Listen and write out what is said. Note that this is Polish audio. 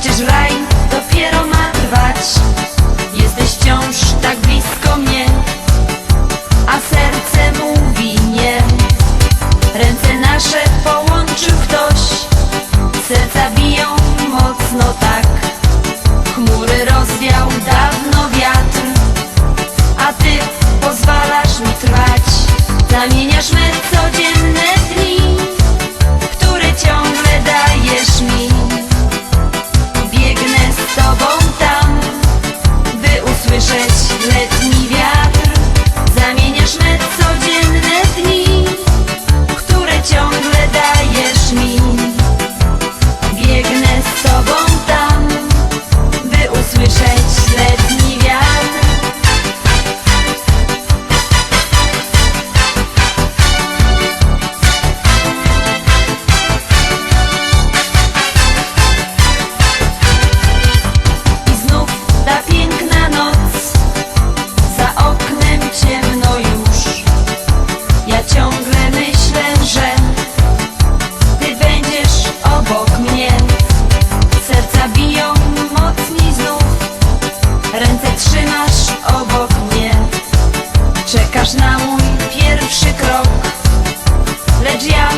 Przecież raj dopiero ma trwać. Jesteś wciąż tak blisko mnie A serce mówi nie. Ręce nasze połączył ktoś Serca biją mocno tak. Chmury rozwiał dawno wiatr A ty pozwalasz mi trwać. Zamieniasz me codzienne letni wiatr Zamieniasz me codzienne dni Które ciągle dajesz mi. Biegnę z tobą tam By usłyszeć letni wiatr. I znów da Ręce trzymasz obok mnie. Czekasz na mój pierwszy krok. Lecz ja